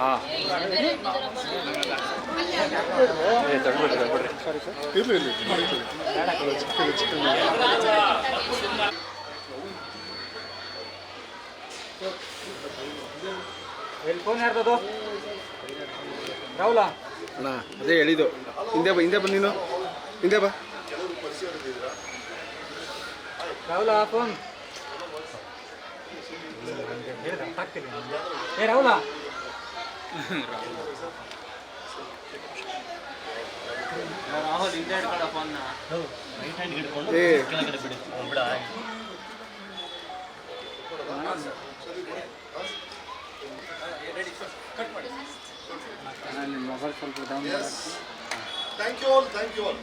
ಹಾಂ ಸರಿ sir phone Rahul ಅಣ್ಣ ಅದೇ ಹೇಳಿದ್ದು. ಹಿಂದೆ ಬಾ, ಹಿಂದೆ ಬಂದು ನೀನು. ಹಿಂದೆ ಬಾ. ರಾಹುಲ ಫೋನ್ ಏ ರಾಹುಲ. ರಾಹುಲ್ ಹಿಂದೆ ಹಿಡ್ಕೊಳ್ಳೋ ಫೋನ್ನ ಏ. ನಿಮ್ಮ ಮೊಬೈಲ್ ಸ್ವಲ್ಪ down thank you all thank you all.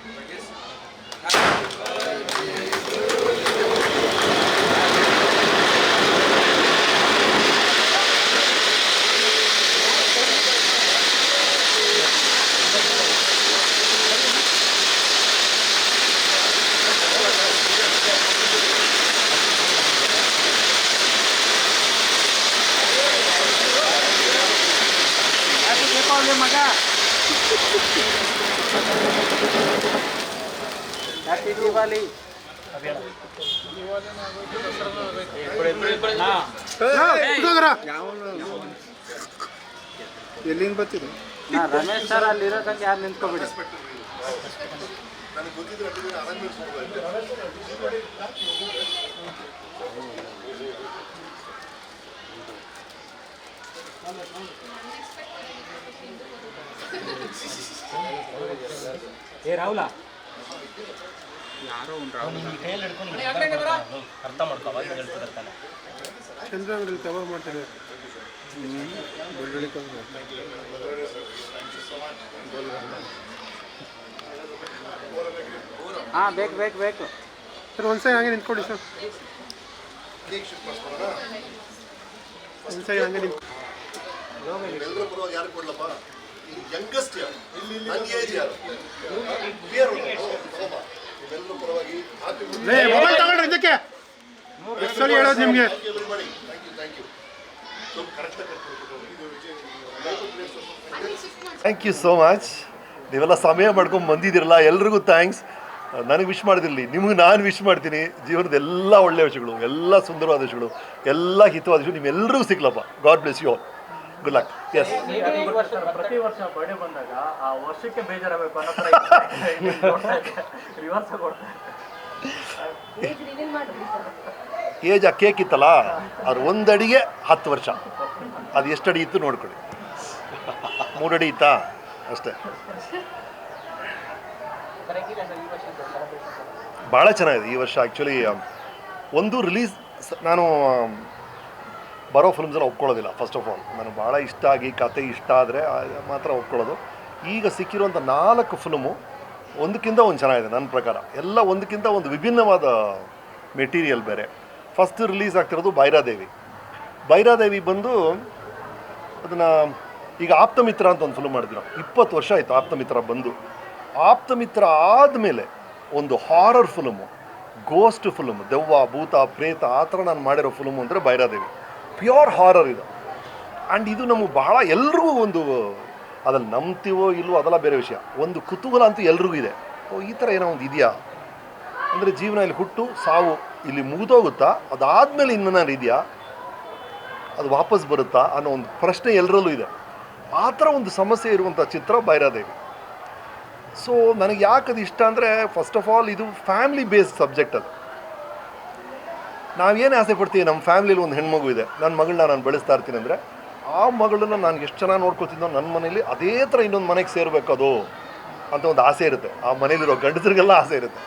ಮಗ ಹ್ಯಾಪಿ ದಿವಾಲಿ ಎಲ್ಲಿಂದ ಬರ್ತಿದ್ರು ನಾ ರಮೇಶ್ ಸರ್ ಅಲ್ಲಿ ಇರೋದಕ್ಕೆ ಯಾರು ನಿಂತ್ಕೊಬಿಡಿ ನನಗೆ ಗೊತ್ತಿದ್ರೆ ಅಲ್ಲಿಗೆ ಆರಾಮ ಅರ್ಥ ಮಾಡ್ಕೋ ಕವರ್ ಮಾಡ್ತಾರೆ ಬೆಳ್ಳುಳ್ಳಿ ಕವರ್ ಹಾಂ ಬೇಕು ಬೇಕು ಬೇಕು. ಸರ್ ಒಂದು ಸೈಡ್ ಹಂಗೆ ನಿಂತ್ಕೊಳ್ಳಿ ಸರ್. ಒಂದು ಸೈಡ್ ಹಂಗೆ ನಿಂತ್ ಎಲ್ಲರ ಪರವಾಗಿ ಯಾರು ಕೊಡ್ಲಪ್ಪ? ಯಂಗೆಸ್ಟ್ ಯಾರು? ನನ್ನ ಏಜ್ ಯಾರು ನಿಮ್ಮೆಲ್ಲರ ಪರವಾಗಿ ಮೊಬೈಲ್ ತಗೊಳ್ರಿ ಇದಕ್ಕೆ? ಎಷ್ಟು ಹೇಳೋದು ನಿಮಗೆ? ಥ್ಯಾಂಕ್ ಯು ಸೋ ಮಚ್ ನೀವೆಲ್ಲ ಸಮಯ ಮಾಡ್ಕೊಂಡು ಬಂದಿದ್ದೀರಲ್ಲ ಎಲ್ರಿಗೂ ಥ್ಯಾಂಕ್ಸ್ ನನಗೆ ವಿಶ್ ಮಾಡಿದಿರಲಿ ನಿಮಗೆ ನಾನು ವಿಶ್ ಮಾಡ್ತೀನಿ. ಜೀವನದ ಎಲ್ಲ ಒಳ್ಳೆಯ ವಿಷಯಗಳು ಎಲ್ಲ ಸುಂದರವಾದ ವಿಷಯಗಳು ಎಲ್ಲ ಹಿತವಾದ ವಿಷಯಗಳು ನಿಮ್ಮೆಲ್ಲರಿಗೂ ಸಿಗ್ಲಪ್ಪ. God bless you all good luck yes ಪ್ರತಿ ವರ್ಷ ಬರ್ಡೇ ಬಂದಾಗ ಆ ವರ್ಷಕ್ಕೆ ಬೇಜಾರಾಗಬೇಕು ಅನ್ನೋ ರಿವರ್ಸ್ ಏಜ್ ಆ ಕೇಕ್ ಇತ್ತಲ್ಲ ಅವ್ರು ಒಂದು ಅಡಿಗೆ ಹತ್ತು ವರ್ಷ. ಅದು ಎಷ್ಟು ಅಡಿ ಇತ್ತು ನೋಡ್ಕೊಳ್ಳಿ. ಮೂರು ಅಡಿ ಇತ್ತಾ? ಅಷ್ಟೇ. ಭಾಳ ಚೆನ್ನಾಗಿದೆ ಈ ವರ್ಷ ಆ್ಯಕ್ಚುಲಿ ಒಂದು ರಿಲೀಸ್ ನಾನು ಬರೋ ಫಿಲ್ಮ್ಸೆಲ್ಲ ಒಪ್ಕೊಳ್ಳೋದಿಲ್ಲ ಫಸ್ಟ್ ಆಫ್ ಆಲ್ ನನಗೆ ಭಾಳ ಇಷ್ಟ ಆಗಿ ಕತೆ ಇಷ್ಟ ಆದರೆ ಮಾತ್ರ ಒಪ್ಕೊಳ್ಳೋದು. ಈಗ ಸಿಕ್ಕಿರುವಂಥ ನಾಲ್ಕು ಫಿಲ್ಮು ಒಂದಕ್ಕಿಂತ ಒಂದು ಚೆನ್ನಾಗಿದೆ ನನ್ನ ಪ್ರಕಾರ. ಎಲ್ಲ ಒಂದಕ್ಕಿಂತ ಒಂದು ವಿಭಿನ್ನವಾದ ಮೆಟೀರಿಯಲ್ ಬೇರೆ. ಫಸ್ಟ್ ರಿಲೀಸ್ ಆಗ್ತಿರೋದು ಬೈರಾದೇವಿ. ಬೈರಾದೇವಿ ಬಂದು ಅದನ್ನು ಈಗ ಆಪ್ತಮಿತ್ರ ಅಂತ ಒಂದು ಫಿಲ್ಮ್ ಮಾಡಿದ್ರು. ಇಪ್ಪತ್ತು ವರ್ಷ ಆಯಿತು ಆಪ್ತಮಿತ್ರ ಬಂದು. ಆಪ್ತಮಿತ್ರ ಆದಮೇಲೆ ಒಂದು ಹಾರರ್ ಫಿಲ್ಮು ಗೋಸ್ಟ್ ಫಿಲ್ಮ್ ದೆವ್ವ, ಭೂತ, ಪ್ರೇತ, ಆ ಥರ ನಾನು ಮಾಡಿರೋ ಫಿಲ್ಮು ಅಂದರೆ ಬೈರಾದೇವಿ. ಪ್ಯೂರ್ ಹಾರರ್ ಇದು. ಆ್ಯಂಡ್ ಇದು ನಮಗೆ ಭಾಳ ಎಲ್ರಿಗೂ ಒಂದು ಅದನ್ನು ನಂಬ್ತೀವೋ ಇಲ್ವೋ ಅದೆಲ್ಲ ಬೇರೆ ವಿಷಯ. ಒಂದು ಕುತೂಹಲ ಅಂತೂ ಎಲ್ರಿಗೂ ಇದೆ. ಓ, ಈ ಥರ ಏನೋ ಒಂದು ಇದೆಯಾ? ಅಂದರೆ ಜೀವನ ಇಲ್ಲಿ ಹುಟ್ಟು, ಸಾವು ಇಲ್ಲಿ ಮುಗಿದೋಗುತ್ತಾ? ಅದಾದಮೇಲೆ ಇನ್ನೇನಾದ್ರು ಇದೆಯಾ? ಅದು ವಾಪಸ್ ಬರುತ್ತಾ? ಅನ್ನೋ ಒಂದು ಪ್ರಶ್ನೆ ಎಲ್ಲರಲ್ಲೂ ಇದೆ. ಆ ಥರ ಒಂದು ಸಮಸ್ಯೆ ಇರುವಂಥ ಚಿತ್ರ ಬೈರಾದೇವಿ ಸೊ ನನಗೆ ಯಾಕೆ ಅದು ಇಷ್ಟ ಅಂದರೆ ಫಸ್ಟ್ ಆಫ್ ಆಲ್ ಇದು ಫ್ಯಾಮ್ಲಿ ಬೇಸ್ಡ್ ಸಬ್ಜೆಕ್ಟ್ ಅದು. ನಾವೇನೇ ಆಸೆ ಪಡ್ತೀವಿ ನಮ್ಮ ಫ್ಯಾಮಿಲಿಲಿ ಒಂದು ಹೆಣ್ಮಗು ಇದೆ. ನನ್ನ ಮಗಳನ್ನ ನಾನು ಬೆಳೆಸ್ತಾ ಇರ್ತೀನಿ ಅಂದರೆ, ಆ ಮಗಳನ್ನ ನಾನು ಎಷ್ಟು ಚೆನ್ನಾಗಿ ನೋಡ್ಕೊತಿದ್ದೋ ನನ್ನ ಮನೇಲಿ ಅದೇ ಥರ ಇನ್ನೊಂದು ಮನೆಗೆ ಸೇರಬೇಕು ಅದು ಅಂತ ಒಂದು ಆಸೆ ಇರುತ್ತೆ. ಆ ಮನೇಲಿರೋ ಗಂಡಸರಿಗೆಲ್ಲ ಆಸೆ ಇರುತ್ತೆ.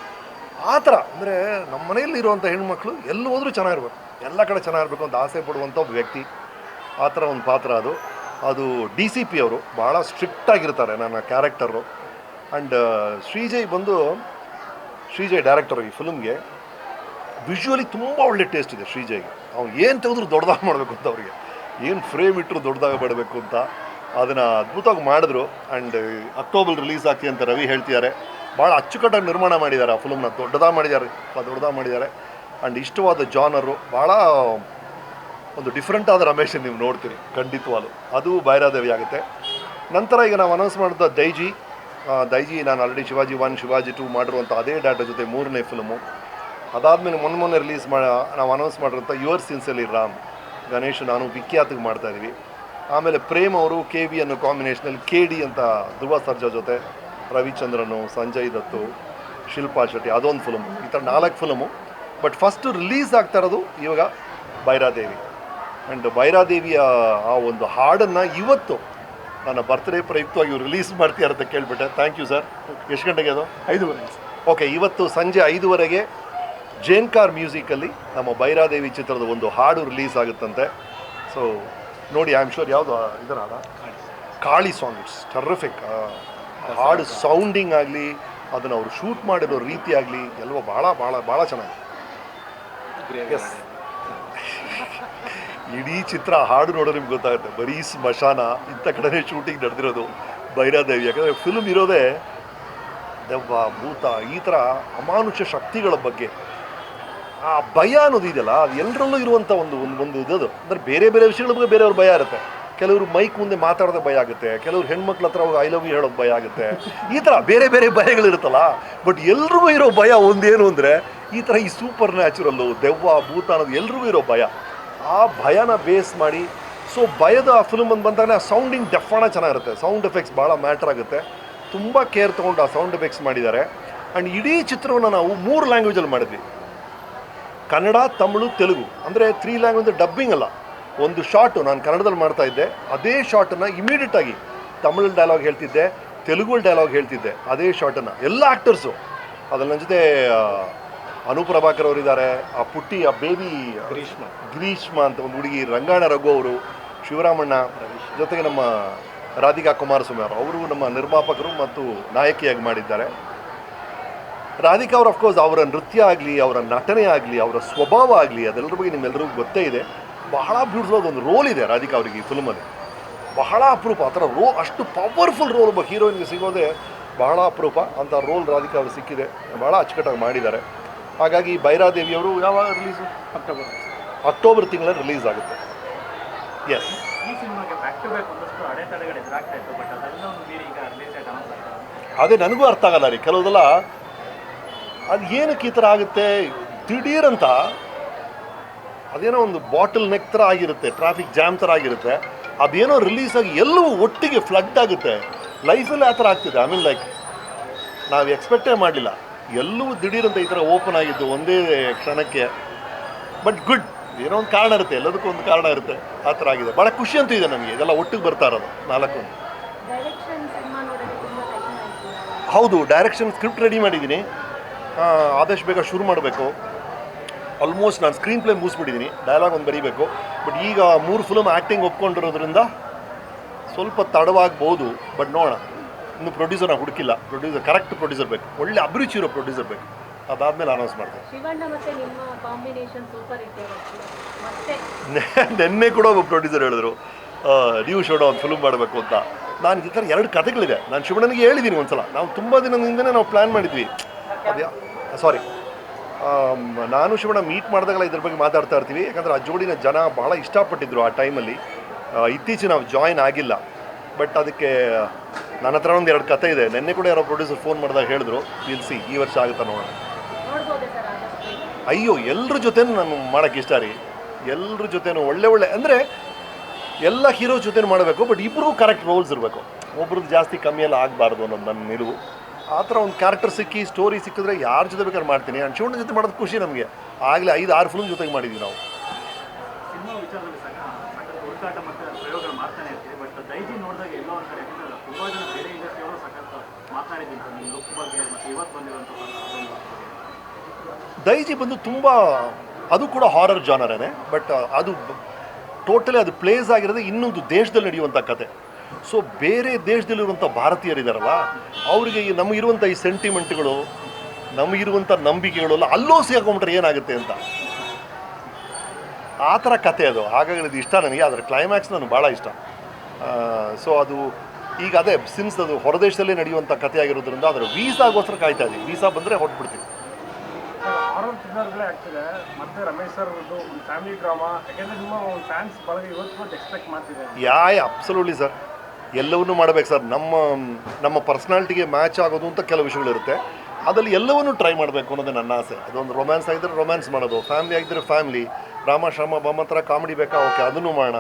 ಆ ಥರ, ಅಂದರೆ ನಮ್ಮ ಮನೆಯಲ್ಲಿರುವಂಥ ಹೆಣ್ಮಕ್ಳು ಎಲ್ಲಿ ಹೋದರೂ ಚೆನ್ನಾಗಿರ್ಬೇಕು. ಎಲ್ಲ ಕಡೆ ಚೆನ್ನಾಗಿರ್ಬೇಕು ಅಂತ ಆಸೆ ಪಡುವಂಥ ಒಬ್ಬ ವ್ಯಕ್ತಿ. ಆ ಥರ ಒಂದು ಪಾತ್ರ ಅದು. ಅದು ಡಿ ಸಿ ಪಿ ಅವರು ಭಾಳ ಸ್ಟ್ರಿಕ್ಟ್ ಆಗಿರ್ತಾರೆ ನನ್ನ ಕ್ಯಾರೆಕ್ಟರು ಆ್ಯಂಡ್ ಶ್ರೀಜಯ್ ಬಂದು, ಶ್ರೀಜಯ್ ಡೈರೆಕ್ಟರ್ ಈ ಫಿಲ್ಮ್ಗೆ ವಿಜುವಲಿ ತುಂಬ ಒಳ್ಳೆ ಟೇಸ್ಟ್ ಇದೆ ಶ್ರೀಜಯ್ಗೆ ಅವ್ನು ಏನು ತೆಗೆದ್ರು ದೊಡ್ಡದಾಗಿ ಮಾಡಬೇಕು ಅಂತ ಅವ್ರಿಗೆ. ಏನು ಫ್ರೇಮ್ ಇಟ್ಟರು ದೊಡ್ಡದಾಗಿ ಮಾಡಬೇಕು ಅಂತ ಅದನ್ನು ಅದ್ಭುತವಾಗಿ ಮಾಡಿದ್ರು. ಆ್ಯಂಡ್ ಅಕ್ಟೋಬರ್ ರಿಲೀಸ್ ಆಗ್ತಿ ಅಂತ ರವಿ ಹೇಳ್ತಿದ್ದಾರೆ. ಭಾಳ ಅಚ್ಚುಕಟ್ಟಾಗಿ ನಿರ್ಮಾಣ ಮಾಡಿದ್ದಾರೆ ಆ ಫಿಲ್ಮ್ನ ದೊಡ್ಡದಾಗಿ ಮಾಡಿದ್ದಾರೆ. ದೊಡ್ಡದಾಗಿ ಮಾಡಿದ್ದಾರೆ. ಆ್ಯಂಡ್ ಇಷ್ಟವಾದ ಜಾನರು ಭಾಳ ಒಂದು ಡಿಫ್ರೆಂಟ್ ಆದ ರಮೇಶ್ ನೀವು ನೋಡ್ತೀರಿ ಖಂಡಿತವಾಗ್ಲು. ಅದು ಬೈರಾದೇವಿ ಆಗುತ್ತೆ. ನಂತರ ಈಗ ನಾವು ಅನೌನ್ಸ್ ಮಾಡಿದ ದೈಜಿ ದೈಜಿ ನಾನು already Shivaji one Shivaji two ಮಾಡಿರುವಂಥ ಅದೇ ಡಾಟಾ ಜೊತೆ ಮೂರನೇ ಫಿಲ್ಮು ಅದಾದಮೇಲೆ ಮೊನ್ನೆ ಮೊನ್ನೆ ರಿಲೀಸ್ ಮಾಡಿ ನಾವು ಅನೌನ್ಸ್ ಮಾಡಿರೋಂಥ ಯುವರ್ ಸಿನ್ಸಲಿ ರಾಮ್ ಗಣೇಶ್ ನಾನು ವಿಖ್ಯಾತಿಗೆ ಮಾಡ್ತಾ ಇದ್ದೀವಿ. ಆಮೇಲೆ ಪ್ರೇಮ್ ಅವರು ಕೆ ವಿ ಅನ್ನೋ ಕಾಂಬಿನೇಷನಲ್ಲಿ ಕೆ ಡಿ ಅಂತ ಧ್ರುವ ಸರ್ಜಾ ಜೊತೆ ರವಿಚಂದ್ರನು ಸಂಜಯ್ ದತ್ತು ಶಿಲ್ಪಾ ಶೆಟ್ಟಿ ಅದೊಂದು ಫಿಲಮು ಈ ಥರ ನಾಲ್ಕು ಫಿಲಮು ಬಟ್ ಫಸ್ಟ್ ರಿಲೀಸ್ ಆಗ್ತಾ ಇರೋದು ಇವಾಗ ಬೈರಾದೇವಿ. ಆ್ಯಂಡ್ ಬೈರಾದೇವಿಯ ಆ ಒಂದು ಹಾಡನ್ನು ಇವತ್ತು ನನ್ನ ಬರ್ತ್ಡೇ ಪ್ರಯುಕ್ತವಾಗಿ ರಿಲೀಸ್ ಮಾಡ್ತೀಯಾರಂತ ಕೇಳಿಬಿಟ್ಟೆ. ಥ್ಯಾಂಕ್ ಯು ಸರ್ ಎಷ್ಟು ಗಂಟೆಗೆ ಅದು? ಐದುವರೆಗೆ. ಓಕೆ ಇವತ್ತು ಸಂಜೆ ಐದುವರೆಗೆ ಜೇನ್ಕಾರ್ ಮ್ಯೂಸಿಕಲ್ಲಿ ನಮ್ಮ ಭೈರಾದೇವಿ ಚಿತ್ರದ ಒಂದು ಹಾಡು ರಿಲೀಸ್ ಆಗುತ್ತಂತೆ. ಸೊ ನೋಡಿ ಐ ಆಮ್ ಶೋರ್ ಯಾವುದು ಇದರ ಹಾಡ? ಕಾಳಿ ಸಾಂಗ್ ಇಟ್ಸ್ ಟರ್ರಿಫಿಕ್ ಹಾಡು ಸೌಂಡಿಂಗ್ ಆಗಲಿ, ಅದನ್ನು ಅವರು ಶೂಟ್ ಮಾಡಿರೋ ರೀತಿ ಆಗಲಿ ಎಲ್ಲವೂ ಭಾಳ ಭಾಳ ಭಾಳ ಚೆನ್ನಾಗಿದೆ. ಎಸ್ ಇಡೀ ಚಿತ್ರ ಹಾಡು ನೋಡೋ ನಿಮ್ಗೆ ಗೊತ್ತಾಗುತ್ತೆ. ಬರೀ ಸ್ಮಶಾನ, ಇಂಥ ಕಡೆನೇ ಶೂಟಿಂಗ್ ನಡೆದಿರೋದು ಭೈರಾದೇವಿ ಯಾಕಂದರೆ ಫಿಲ್ಮ್ ಇರೋದೇ ದೆವ್ವ, ಭೂತ, ಈ ಥರ ಅಮಾನುಷ್ಯ ಶಕ್ತಿಗಳ ಬಗ್ಗೆ. ಆ ಭಯ ಅನ್ನೋದು ಇದೆಯಲ್ಲ, ಅದು ಎಲ್ಲರಲ್ಲೂ ಇರುವಂಥ ಒಂದು ಒಂದು ಒಂದು ಇದದು ಅಂದರೆ ಬೇರೆ ಬೇರೆ ವಿಷಯಗಳ ಬಗ್ಗೆ ಬೇರೆಯವ್ರ ಭಯ ಇರುತ್ತೆ. ಕೆಲವರು ಮೈಕ್ ಮುಂದೆ ಮಾತಾಡೋದೇ ಭಯ ಆಗುತ್ತೆ, ಕೆಲವರು ಹೆಣ್ಮಕ್ಳ ಹತ್ರ ಐ ಲವ್ ಯು ಹೇಳೋದು ಭಯ ಆಗುತ್ತೆ. ಈ ಥರ ಬೇರೆ ಬೇರೆ ಭಯಗಳಿರುತ್ತಲ್ಲ ಬಟ್ ಎಲ್ರಿಗೂ ಇರೋ ಭಯ ಒಂದೇನು ಅಂದರೆ, ಈ ಥರ ಈ ಸೂಪರ್ ನ್ಯಾಚುರಲ್ಲು ದೆವ್ವ, ಭೂತ ಅನ್ನೋದು ಎಲ್ರಿಗೂ ಇರೋ ಭಯ. ಆ ಭಯನ ಬೇಸ್ ಮಾಡಿ ಸೊ ಭಯದ ಆ ಫಿಲ್ಮ್ ಬಂದು ಬಂದಾಗ ಆ ಸೌಂಡಿಂಗ್ ಡೆಫಾಣ ಚೆನ್ನಾಗಿರುತ್ತೆ. ಸೌಂಡ್ ಎಫೆಕ್ಟ್ಸ್ ಭಾಳ ಮ್ಯಾಟ್ರ್ ಆಗುತ್ತೆ. ತುಂಬ ಕೇರ್ ತೊಗೊಂಡು ಆ ಸೌಂಡ್ ಎಫೆಕ್ಟ್ಸ್ ಮಾಡಿದ್ದಾರೆ. ಆ್ಯಂಡ್ ಇಡೀ ಚಿತ್ರವನ್ನು ನಾವು ಮೂರು ಲ್ಯಾಂಗ್ವೇಜಲ್ಲಿ ಮಾಡಿದ್ವಿ. ಕನ್ನಡ ತಮಿಳು ತೆಲುಗು. ಅಂದರೆ ತ್ರೀ ಲ್ಯಾಂಗ್ವೇಜ್ ಡಬ್ಬಿಂಗ್ ಅಲ್ಲ. ಒಂದು ಶಾಟು ನಾನು ಕನ್ನಡದಲ್ಲಿ ಮಾಡ್ತಾ ಇದ್ದೆ. ಅದೇ ಶಾಟನ್ನು ಇಮಿಡಿಯೇಟಾಗಿ ತಮಿಳಲ್ಲಿ ಡೈಲಾಗ್ ಹೇಳ್ತಿದ್ದೆ ತೆಲುಗು ಡೈಲಾಗ್ ಹೇಳ್ತಿದ್ದೆ. ಅದೇ ಶಾಟನ್ನು ಎಲ್ಲ ಆ್ಯಕ್ಟರ್ಸು ಅದ್ರ ನನ್ನ ಜೊತೆ ಅನುಪ್ರಭಾಕರ್ ಅನು ಪ್ರಭಾಕರ್ ಅವರಿದ್ದಾರೆ ಆ ಪುಟ್ಟಿ ಆ ಬೇಬಿ ಗ್ರೀಷ್ಮ. ಗ್ರೀಷ್ಮ ಅಂತ ಒಂದು ಹುಡುಗಿ ರಂಗಾಣ ರಘು ಅವರು ಶಿವರಾಮಣ್ಣ ಜೊತೆಗೆ ನಮ್ಮ ರಾಧಿಕಾ ಕುಮಾರಸ್ವಾಮಿ ಅವರು. ಅವರು ನಮ್ಮ ನಿರ್ಮಾಪಕರು ಮತ್ತು ನಾಯಕಿಯಾಗಿ ಮಾಡಿದ್ದಾರೆ. ರಾಧಿಕಾ ಅವ್ರು ಅಫ್ಕೋರ್ಸ್ ಅವರ ನೃತ್ಯ ಆಗಲಿ ಅವರ ನಟನೆ ಆಗಲಿ ಅವರ ಸ್ವಭಾವ ಆಗಲಿ ಅದೆಲ್ಲರ ಬಗ್ಗೆ ನಿಮ್ಮೆಲ್ಲರಿಗೂ ಗೊತ್ತೇ ಇದೆ. ಬಹಳ ಬ್ಯೂಟಿಫುಲ್ ಒಂದು ರೋಲ್ ಇದೆ ರಾಧಿಕಾ ಅವರಿಗೆ ಈ ಫಿಲ್ಮಲ್ಲಿ ಬಹಳ ಅಪರೂಪ. ಆ ಥರ ರೋ ಅಷ್ಟು ಪವರ್ಫುಲ್ ರೋಲ್ ಒಬ್ಬ ಹೀರೋಯಿನ್ಗೆ ಸಿಗೋದೇ ಬಹಳ ಅಪರೂಪ. ಅಂಥ ರೋಲ್ ರಾಧಿಕಾ ಅವ್ರಿಗೆ ಸಿಕ್ಕಿದೆ. ಭಾಳ ಅಚ್ಚುಕಟ್ಟಾಗಿ ಮಾಡಿದ್ದಾರೆ. ಹಾಗಾಗಿ ಬೈರಾದೇವಿಯವರು ಯಾವಾಗ ರಿಲೀಸು ಅಕ್ಟೋಬರ್ ಅಕ್ಟೋಬರ್ ತಿಂಗಳಲ್ಲಿ ರಿಲೀಸ್ ಆಗುತ್ತೆ. ಎಸ್ ಅದೇ ನನಗೂ ಅರ್ಥ ಆಗಲ್ಲ ರೀ. ಕೆಲವುದೆಲ್ಲ ಅದು ಏನಕ್ಕೆ ಈ ಥರ ಆಗುತ್ತೆ? ದಿಢೀರಂತ ಅದೇನೋ ಒಂದು ಬಾಟಲ್ ನೆಕ್ ಥರ ಆಗಿರುತ್ತೆ ಟ್ರಾಫಿಕ್ ಜಾಮ್ ಥರ ಆಗಿರುತ್ತೆ. ಅದೇನೋ ರಿಲೀಸ್ ಆಗಿ ಎಲ್ಲವೂ ಒಟ್ಟಿಗೆ ಫ್ಲಡ್ ಆಗುತ್ತೆ. ಲೈಫಲ್ಲಿ ಆ ಥರ ಆಗ್ತಿದೆ. ಐ ಮೀನ್ ಲೈಕ್ ನಾವು ಎಕ್ಸ್ಪೆಕ್ಟೇ ಮಾಡಲಿಲ್ಲ. ಎಲ್ಲವೂ ದಿಢೀರಂತ ಈ ಥರ ಓಪನ್ ಆಗಿದ್ದು ಒಂದೇ ಕ್ಷಣಕ್ಕೆ. ಬಟ್ ಗುಡ್ ಏನೋ ಒಂದು ಕಾರಣ ಇರುತ್ತೆ. ಎಲ್ಲದಕ್ಕೂ ಒಂದು ಕಾರಣ ಇರುತ್ತೆ. ಆ ಥರ ಆಗಿದೆ. ಭಾಳ ಖುಷಿ ಅಂತೂ ಇದೆ ನನಗೆ ಇದೆಲ್ಲ ಒಟ್ಟಿಗೆ ಬರ್ತಾ ಇರೋದು. ನಾಲ್ಕು ಹೌದು. ಡೈರೆಕ್ಷನ್ ಸ್ಕ್ರಿಪ್ಟ್ ರೆಡಿ ಮಾಡಿದ್ದೀನಿ. ಆದಷ್ಟು ಬೇಗ ಶುರು ಮಾಡಬೇಕು. ಆಲ್ಮೋಸ್ಟ್ ನಾನು ಸ್ಕ್ರೀನ್ ಪ್ಲೇ ಮುಗಿಸ್ಬಿಟ್ಟಿದ್ದೀನಿ ಡೈಲಾಗ್ ಒಂದು ಬರೀಬೇಕು. ಬಟ್ ಈಗ ಮೂರು ಫಿಲಮ್ ಆ್ಯಕ್ಟಿಂಗ್ ಒಪ್ಕೊಂಡಿರೋದ್ರಿಂದ ಸ್ವಲ್ಪ ತಡವಾಗ್ಬೋದು. ಬಟ್ ನೋಡೋಣ. ಇನ್ನು ಪ್ರೊಡ್ಯೂಸರ್ನ ಹುಡುಕಿಲ್ಲ. ಪ್ರೊಡ್ಯೂಸರ್ ಕರೆಕ್ಟ್ ಪ್ರೊಡ್ಯೂಸರ್ ಬೇಕು. ಒಳ್ಳೆ ಅಭಿರುಚಿ ಇರೋ ಪ್ರೊಡ್ಯೂಸರ್ ಬೇಕು. ಅದಾದಮೇಲೆ ಅನೌನ್ಸ್ ಮಾಡ್ತೀನಿ. ನೆನ್ನೆ ಕೂಡ ಒಬ್ಬ ಪ್ರೊಡ್ಯೂಸರ್ ಹೇಳಿದ್ರು ನೀವು ಶೋಡ ಒಂದು ಫಿಲ್ಮ್ ಮಾಡಬೇಕು ಅಂತ. ನಾನು ಈ ಥರ ಎರಡು ಕಥೆಗಳಿದೆ ನಾನು ಶಿವಣ್ಣನಿಗೆ ಹೇಳಿದ್ದೀನಿ ಒಂದ್ಸಲ. ನಾವು ತುಂಬ ದಿನದಿಂದನೇ ನಾವು ಪ್ಲ್ಯಾನ್ ಮಾಡಿದ್ವಿ. ಅದ್ಯಾ ಸಾರಿ ನಾನು ಶಿವಣ್ಣ ಮೀಟ್ ಮಾಡಿದಾಗಲ್ಲ ಇದ್ರ ಬಗ್ಗೆ ಮಾತಾಡ್ತಾ ಇರ್ತೀವಿ. ಯಾಕಂದರೆ ಆ ಜೋಡಿನ ಜನ ಬಹಳ ಇಷ್ಟಪಟ್ಟಿದ್ರು ಆ ಟೈಮಲ್ಲಿ ಇತ್ತೀಚೆಗೆ ನಾವು ಜಾಯಿನ್ ಆಗಿಲ್ಲ. ಬಟ್ ಅದಕ್ಕೆ ನನ್ನ ಹತ್ರ ಒಂದು ಎರಡು ಕತೆ ಇದೆ. ನಿನ್ನೆ ಕೂಡ ಯಾರೋ ಪ್ರೊಡ್ಯೂಸರ್ ಫೋನ್ ಮಾಡಿದಾಗ ಹೇಳಿದ್ರು. ನಿಲ್ಸಿ ಈ ವರ್ಷ ಆಗುತ್ತಾ ನೋಡೋಣ. ಅಯ್ಯೋ ಎಲ್ಲರ ಜೊತೆನೂ ನಾನು ಮಾಡೋಕ್ಕೆ ಇಷ್ಟ ರೀ. ಎಲ್ಲರ ಜೊತೆನೂ ಒಳ್ಳೆ ಒಳ್ಳೆ ಅಂದರೆ ಎಲ್ಲ ಹೀರೋ ಜೊತೆ ಮಾಡಬೇಕು ಬಟ್ ಇಬ್ರೂ ಕರೆಕ್ಟ್ ರೋಲ್ಸ್ ಇರಬೇಕು. ಒಬ್ರದ್ದು ಜಾಸ್ತಿ ಕಮ್ಮಿ ಎಲ್ಲ ಆಗಬಾರ್ದು ಅನ್ನೋದು ನನ್ನ ನಿಲುವು. ಆ ಥರ ಒಂದು ಕ್ಯಾರೆಕ್ಟರ್ ಸಿಕ್ಕಿ ಸ್ಟೋರಿ ಸಿಕ್ಕಿದ್ರೆ ಯಾರ ಜೊತೆ ಬೇಕಾದ್ರೆ ಮಾಡ್ತೀನಿ. ನಾನು ಶಿವಣ್ಣ ಜೊತೆ ಮಾಡೋದು ಖುಷಿ ನಮಗೆ. ಆಗಲೇ ಐದು ಆರು ಫಿಲ್ಮ್ ಜೊತೆಗೆ ಮಾಡಿದ್ವಿ ನಾವು. ದೈಜಿ ಬಂದು ತುಂಬ ಅದು ಕೂಡ ಹಾರರ್ ಜಾನರೇನೆ ಬಟ್ ಅದು ಟೋಟಲಿ ಅದು ಪ್ಲೇಸ್ ಆಗಿರೋದು ಇನ್ನೊಂದು ದೇಶದಲ್ಲಿ ನಡೆಯುವಂಥ ಕತೆ. ಸೊ ಬೇರೆ ದೇಶದಲ್ಲಿರುವಂಥ ಭಾರತೀಯರಿದ್ದಾರಲ್ಲ ಅವರಿಗೆ ಈ ನಮಗಿರುವಂಥ ಈ ಸೆಂಟಿಮೆಂಟ್ಗಳು ನಮಗಿರುವಂಥ ನಂಬಿಕೆಗಳು ಅಲ್ಲೂ ಸಿಗಾಕೊಂಡ್ರೆ ಏನಾಗುತ್ತೆ ಅಂತ. ಆ ಥರ ಕತೆ ಅದು. ಹಾಗಾಗಿ ಇದು ಇಷ್ಟ ನನಗೆ ಅದರ ಕ್ಲೈಮ್ಯಾಕ್ಸ್ ನನಗೆ ಭಾಳ ಇಷ್ಟ. ಸೊ ಅದು ಈಗ ಅದೇ ಸಿನ್ಸ್ ಅದು ಹೊರದೇಶದಲ್ಲೇ ನಡೆಯುವಂಥ ಕತೆ ಆಗಿರೋದ್ರಿಂದ ಅದರ ವೀಸಾಗೋಸ್ಕರ ಕಾಯ್ತಾ ಇದ್ದೀವಿ ವೀಸಾ ಬಂದರೆ ಹೊರಟ್ಬಿಡ್ತೀವಿ ಯಾ ಅಬ್ಸಲ್ಯೂಟ್ಲಿ ಸರ್ ಎಲ್ಲವನ್ನೂ ಮಾಡಬೇಕು ಸರ್. ನಮ್ಮ ನಮ್ಮ ಪರ್ಸ್ನಾಲಿಟಿಗೆ ಮ್ಯಾಚ್ ಆಗೋದು ಅಂತ ಕೆಲವು ವಿಷಯಗಳಿರುತ್ತೆ. ಅದರಲ್ಲಿ ಎಲ್ಲವನ್ನೂ ಟ್ರೈ ಮಾಡಬೇಕು ಅನ್ನೋದು ನನ್ನ ಆಸೆ. ಅದೊಂದು ರೊಮ್ಯಾನ್ಸ್ ಆಗಿದ್ರೆ ರೊಮ್ಯಾನ್ಸ್ ಮಾಡೋದು. ಫ್ಯಾಮಿಲಿ ಆಗಿದ್ರೆ ಫ್ಯಾಮಿಲಿ ರಾಮ ಶ್ರಮ ಬಾಮ ಥರ ಕಾಮಿಡಿ ಬೇಕಾ? ಓಕೆ ಅದನ್ನು ಮಾಡೋಣ.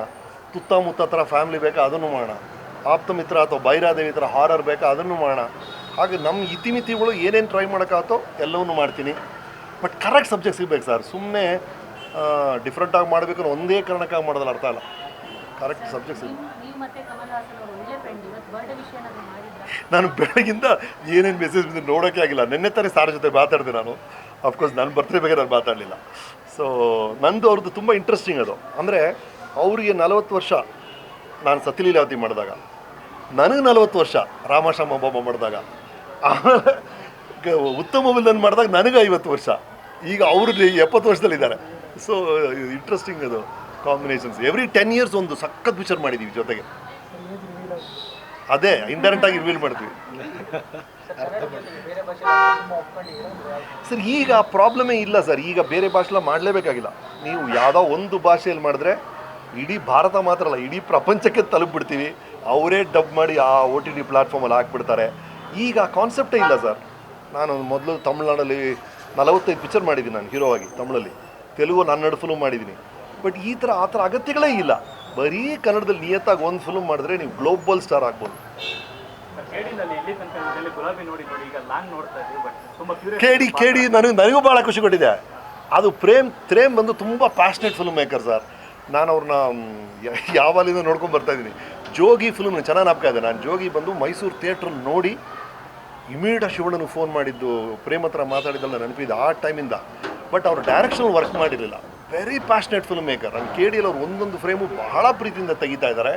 ತುತ್ತಮುತ್ತ ಥರ ಫ್ಯಾಮಿಲಿ ಬೇಕಾ? ಅದನ್ನು ಮಾಡೋಣ. ಆಪ್ತ ಮಿತ್ರ ಅಥವಾ ಬೈರಾದೇವಿ ಥರ ಹಾರರ್ ಬೇಕಾ? ಅದನ್ನು ಮಾಡೋಣ. ಹಾಗೆ ನಮ್ಮ ಇತಿಮಿತಿಗಳು ಏನೇನು ಟ್ರೈ ಮಾಡೋಕ್ಕಾಗ್ತೋ ಎಲ್ಲವನ್ನೂ ಮಾಡ್ತೀನಿ. ಬಟ್ ಕರೆಕ್ಟ್ ಸಬ್ಜೆಕ್ಟ್ ಸಿಗಬೇಕು ಸರ್. ಸುಮ್ಮನೆ ಡಿಫ್ರೆಂಟಾಗಿ ಮಾಡಬೇಕು ಒಂದೇ ಕಾರಣಕ್ಕಾಗಿ ಮಾಡೋದಲ್ಲ ಅರ್ಥ ಅಲ್ಲ ಕರೆಕ್ಟ್ ಸಬ್ಜೆಕ್ಟ್ ಸಿಗ್ಬೇಕು ನೀವು ನೀವು ಮತ್ತೆ ಕಮಲ್ ಹಾಸನ್ ಅವರು ಒಳ್ಳೆ ಫ್ರೆಂಡ್ ಇವತ್ತು ಬರ್ಡೇ ವಿಷಯ ಏನಾದ್ರು ಮಾಡಿದ್ರ ನಾನು ಬೆಳಗಿಂದ ಏನೇನು ಮೆಸೇಜ್ ಬಂದು ನೋಡೋಕ್ಕೆ ಆಗಿಲ್ಲ. ನಿನ್ನೆ ತಾನೇ ಸಾರ್ ಜೊತೆ ಮಾತಾಡಿದೆ ನಾನು. ಅಫ್ಕೋರ್ಸ್ ನನ್ನ ಬರ್ತ್ಡೇ ಬಗ್ಗೆ ನಾನು ಮಾತಾಡಲಿಲ್ಲ. ಸೊ ನಂದು ಅವ್ರದ್ದು ತುಂಬ ಇಂಟ್ರೆಸ್ಟಿಂಗ್ ಅದು. ಅಂದರೆ, ಅವರಿಗೆ ನಲವತ್ತು ವರ್ಷ ನಾನು ಸತಿಲೀಲಾವತಿ ಮಾಡಿದಾಗ. ನನಗೆ ನಲವತ್ತು ವರ್ಷ ರಾಮಶ್ಯಾಮ ಬಾಬಾ ಮಾಡಿದಾಗ. ಆಮೇಲೆ ಉತ್ತಮ ವಿಲ್ಲನ್ ಮಾಡಿದಾಗ ನನಗೆ ಐವತ್ತು ವರ್ಷ. ಈಗ ಅವರು ಎಪ್ಪತ್ತು ವರ್ಷದಲ್ಲಿದ್ದಾರೆ ಸೊ ಇಂಟ್ರೆಸ್ಟಿಂಗ್ ಅದು. ಕಾಂಬಿನೇಷನ್ಸ್ ಎವ್ರಿ ಟೆನ್ ಇಯರ್ಸ್ ಒಂದು ಸಖತ್ ಪಿಕ್ಚರ್ ಮಾಡಿದ್ದೀವಿ ಜೊತೆಗೆ. ಅದೇ ಇಂಡೈರೆಕ್ಟ್ ಆಗಿ ರಿವೀಲ್ ಮಾಡ್ತೀವಿ. ಸರ್, ಈಗ ಪ್ರಾಬ್ಲಮೇ ಇಲ್ಲ ಸರ್. ಈಗ ಬೇರೆ ಭಾಷೆಲ್ಲ ಮಾಡಲೇಬೇಕಾಗಿಲ್ಲ. ನೀವು ಯಾವುದೋ ಒಂದು ಭಾಷೆಯಲ್ಲಿ ಮಾಡಿದ್ರೆ ಇಡೀ ಭಾರತ ಮಾತ್ರ ಅಲ್ಲ, ಇಡೀ ಪ್ರಪಂಚಕ್ಕೆ ತಲುಪಿಬಿಡ್ತೀವಿ. ಅವರೇ ಡಬ್ ಮಾಡಿ ಆ ಓ ಟಿ ಟಿ ಪ್ಲಾಟ್ಫಾರ್ಮಲ್ಲಿ ಹಾಕ್ಬಿಡ್ತಾರೆ. ಈಗ ಕಾನ್ಸೆಪ್ಟೇ ಇಲ್ಲ ಸರ್. ನಾನು ಮೊದಲು ತಮಿಳ್ನಾಡಲ್ಲಿ ನಲವತ್ತೈದು ಪಿಕ್ಚರ್ ಮಾಡಿದ್ದೀನಿ ನಾನು ಹೀರೋ ಆಗಿ ತಮಿಳಲ್ಲಿ. ತೆಲುಗು ನನ್ನ ಫಿಲ್ಮ್ ಮಾಡಿದ್ದೀನಿ. ಬಟ್ ಈ ಥರ ಆ ಥರ ಅಗತ್ಯಗಳೇ ಇಲ್ಲ. ಬರೀ ಕನ್ನಡದಲ್ಲಿ ನಿಯತ್ತಾಗಿ ಒಂದು ಫಿಲ್ಮ್ ಮಾಡಿದ್ರೆ ನೀವು ಗ್ಲೋಬಲ್ ಸ್ಟಾರ್ ಆಗ್ಬೋದು. ಕೇಡಿ ಕೇಡಿ ನನಗೆ ನನಗೂ ಭಾಳ ಖುಷಿ ಕೊಟ್ಟಿದೆ. ಅದು ಪ್ರೇಮ್ ಪ್ರೇಮ್ ಬಂದು ತುಂಬ ಪ್ಯಾಷನೇಟ್ ಫಿಲ್ಮ್ ಮೇಕರ್ ಸರ್ ನಾನು ಅವ್ರನ್ನ ಯಾವಾಗಲಿಂದ ನೋಡ್ಕೊಂಡು ಬರ್ತಾ ಇದ್ದೀನಿ. ಜೋಗಿ ಫಿಲ್ಮ್ ಚೆನ್ನಾಗಿ ನಾಪಕ ಇದೆ. ನಾನು ಜೋಗಿ ಬಂದು ಮೈಸೂರು ಥಿಯೇಟ್ರಲ್ಲಿ ನೋಡಿ ಇಮಿಡಿಯೇಟ್ ಶಿವಣ್ಣನಿಗೆ ಫೋನ್ ಮಾಡಿದ್ದು ಪ್ರೇಮ್ ಹತ್ರ ಮಾತಾಡಿದ್ದಲ್ಲ ನೆನಪಿದೆ ಆ ಟೈಮಿಂದ ಬಟ್ ಅವ್ರ ಡೈರೆಕ್ಷನ್ ವರ್ಕ್ ಮಾಡಿರಲಿಲ್ಲ. ವೆರಿ ಪ್ಯಾಷನೇಟ್ ಫಿಲ್ಮ್ ಮೇಕರ್ ನಾನು ಕೆ ಡಿ ಅವ್ರು ಒಂದೊಂದು ಫ್ರೇಮು ಬಹಳ ಪ್ರೀತಿಯಿಂದ ತೆಗಿತಾ ಇದ್ದಾರೆ.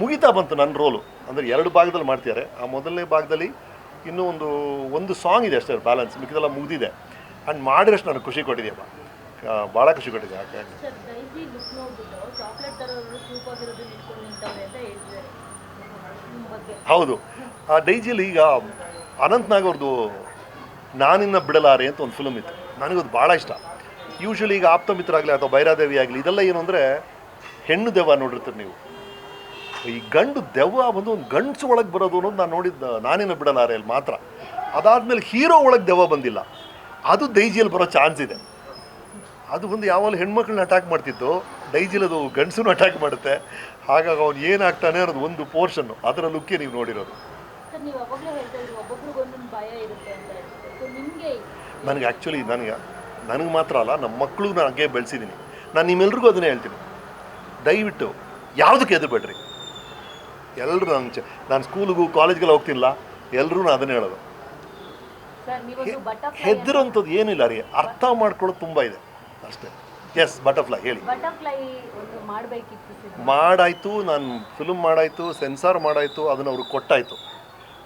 ಮುಗಿತಾ ಬಂತು ನನ್ನ ರೋಲು ಅಂದರೆ ಎರಡು ಭಾಗದಲ್ಲಿ ಮಾಡ್ತಿದ್ದಾರೆ. ಆ ಮೊದಲನೇ ಭಾಗದಲ್ಲಿ ಇನ್ನೂ ಒಂದು ಒಂದು ಸಾಂಗ್ ಇದೆ ಅಷ್ಟೇ ಬ್ಯಾಲೆನ್ಸ್ ಮಿಕ್ಕಿದೆಲ್ಲ ಮುಗಿದಿದೆ. ಆ್ಯಂಡ್ ಮಾಡಿರೋಷ್ಟು ನನಗೆ ಖುಷಿ ಕೊಟ್ಟಿದೆಯಪ್ಪ ಭಾಳ ಖುಷಿ ಕೊಟ್ಟಿದೆ. ಯಾಕೆ ಹೌದು. ಆ ಡೈಜಿಯಲ್ಲಿ ಈಗ ಅನಂತ್ನಾಗ್ ಅವ್ರದ್ದು ನಾನಿನ್ನ ಬಿಡಲಾರೆ ಅಂತ ಒಂದು ಫಿಲಮ್ ಇತ್ತು. ನನಗದು ಭಾಳ ಇಷ್ಟ. ಯೂಶ್ವಲಿ ಈಗ ಆಪ್ತ ಮಿತ್ರ ಆಗಲಿ ಅಥವಾ ಬೈರಾದೇವಿ ಆಗಲಿ ಇದೆಲ್ಲ ಏನು ಅಂದರೆ ಹೆಣ್ಣು ದೆವ್ವ ನೋಡಿರ್ತೀರಿ ನೀವು. ಈ ಗಂಡು ದೆವ್ವ ಬಂದು ಒಂದು ಗಂಡ್ಸು ಒಳಗೆ ಬರೋದು ಅನ್ನೋದು ನಾನು ನೋಡಿದ್ದು ನಾನೇನು ಬಿಡಲಾರೆ ಅಲ್ಲಿ ಮಾತ್ರ. ಅದಾದಮೇಲೆ ಹೀರೋ ಒಳಗೆ ದೆವ್ವ ಬಂದಿಲ್ಲ. ಅದು ದೈಜಿಯಲ್ಲಿ ಬರೋ ಚಾನ್ಸ್ ಇದೆ. ಅದು ಒಂದು ಯಾವಾಗಲೂ ಹೆಣ್ಮಕ್ಳನ್ನ ಅಟ್ಯಾಕ್ ಮಾಡ್ತಿತ್ತು. ಡೈಜಿಲ್ ಅದು ಗಂಡಸನ್ನು ಅಟ್ಯಾಕ್ ಮಾಡುತ್ತೆ. ಹಾಗಾಗಿ ಅವ್ನು ಏನಾಗ್ತಾನೆ ಅನ್ನೋದು ಒಂದು ಪೋರ್ಷನ್ನು ಅದರ ಲುಕ್ಕೇ ನೀವು ನೋಡಿರೋದು. ನನಗೆ ಆ್ಯಕ್ಚುಲಿ ನನಗೆ ನನಗೆ ಮಾತ್ರ ಅಲ್ಲ ನಮ್ಮ ಮಕ್ಕಳು ನಾನು ಹಾಗೆ ಬೆಳೆಸಿದ್ದೀನಿ ನಾನು ನಿಮ್ಮೆಲ್ರಿಗೂ ಅದನ್ನೇ ಹೇಳ್ತೀನಿ. ದಯವಿಟ್ಟು ಯಾವುದಕ್ಕೆ ಎದುರುಬೇಡ್ರಿ ಎಲ್ಲರೂ ನಾನು ಚ ನಾನು ಸ್ಕೂಲಿಗೂ ಕಾಲೇಜ್ಗೆಲ್ಲ ಹೋಗ್ತಿಲ್ಲ ಎಲ್ಲರೂ ಅದನ್ನೇ ಹೇಳೋದು. ಹೆದರಂಥದ್ದು ಏನಿಲ್ಲ ರೀ ಅರ್ಥ ಮಾಡ್ಕೊಳ್ಳೋದು ತುಂಬ ಇದೆ. ಅಷ್ಟೇ. ಎಸ್ ಬಟರ್ಫ್ಲೈ ಹೇಳಿ. ಮಾಡಾಯಿತು ನಾನು ಫಿಲ್ಮ್ ಮಾಡಾಯಿತು ಸೆನ್ಸಾರ್ ಮಾಡಾಯಿತು ಅದನ್ನು ಅವ್ರಿಗೆ ಕೊಟ್ಟಾಯಿತು.